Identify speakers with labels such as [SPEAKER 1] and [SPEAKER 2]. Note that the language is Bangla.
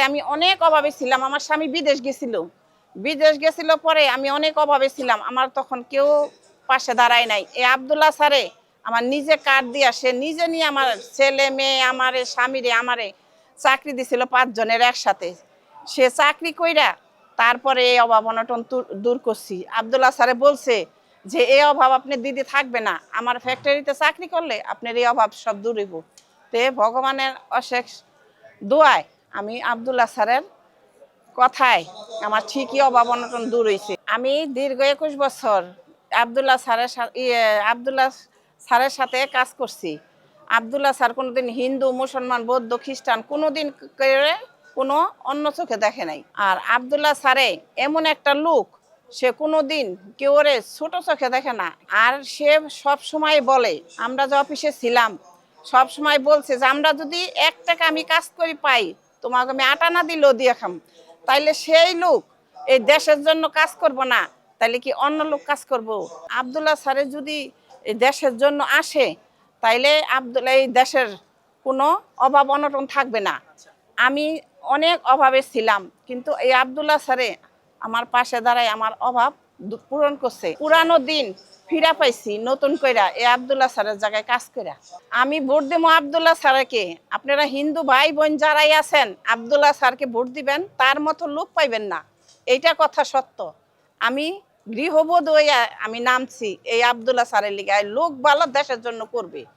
[SPEAKER 1] স্যারে আমি অনেক অভাবে ছিলাম। আমার স্বামী বিদেশ গেছিল। বিদেশ গেছিল পরে আমি অনেক অভাবে ছিলাম। আমার তখন কেউ পাশে দাঁড়ায় নাই। এ আবদুল্লাহ স্যারে আমার নিজে কার্ড দিয়া সে নিজে নিয়ে আমার ছেলে, মেয়ে, আমারে, স্বামীরে, আমারে চাকরি দিছিল পাঁচজনের একসাথে। সে চাকরি কইরা তারপরে এই অভাব অনটন দূর- করছি। আবদুল্লাহ স্যারে বলছে যে এই অভাব আপনি দিদি থাকবে না। আমার ফ্যাক্টরিতে চাকরি করলে আপনার এই অভাব সব দূর হইব। তে ভগবানের অশেষ দোয়ায় আমি আবদুল্লাহ স্যারের কথায় আমার ঠিকই অভাব অনটন দূর হয়েছে আমি দীর্ঘ একুশ বছর আবদুল্লাহ স্যারের ইয়ে আবদুল্লাহ স্যারের সাথে কাজ করছি। আবদুল্লাহ স্যার কোনোদিন হিন্দু, মুসলমান, বৌদ্ধ, খ্রিস্টান কোনোদিন করে কোনো অন্য চোখে দেখে নাই। আর আবদুল্লাহ স্যারে এমন একটা লোক, সে কোনোদিন কেউ রে ছোট চোখে দেখে না। আর সে সব সময় বলে, আমরা যে অফিসে ছিলাম। সব সময় বলছে যে, আমরা যদি এক টাকা আমি কাজ করি পাই তোমাকে আমি আটা না দিলেও দিয়ে খাম। তাইলে সেই লোক এই দেশের জন্য কাজ করব না, তাইলে কি অন্য লোক কাজ করব? আবদুল্লাহ স্যারে যদি এই দেশের জন্য আসে, তাইলে আবদুল্লাহ এই দেশের কোনো অভাব অনটন থাকবে না। আমি অনেক অভাবে ছিলাম, কিন্তু এই আবদুল্লাহ স্যারে আমার পাশে দাঁড়ায় আমার অভাব পূরণ করছে। পুরানো দিন ফিরা পাইছি, নতুন কইরা, এ আবদুল্লাহ স্যারের জায়গায় কাজ কইরা। আমি ভোট দেবো আবদুল্লাহ স্যারকে। আপনারা হিন্দু ভাই বোন যারাই আছেন, আবদুল্লাহ স্যারকে ভোট দিবেন, তার মতো লোক পাইবেন না। এইটা কথা সত্য। আমি গৃহবোধ হইয়া আমি নামছি, এই আবদুল্লাহ স্যারের লিগে। লোক ভালো দেশের জন্য করবে।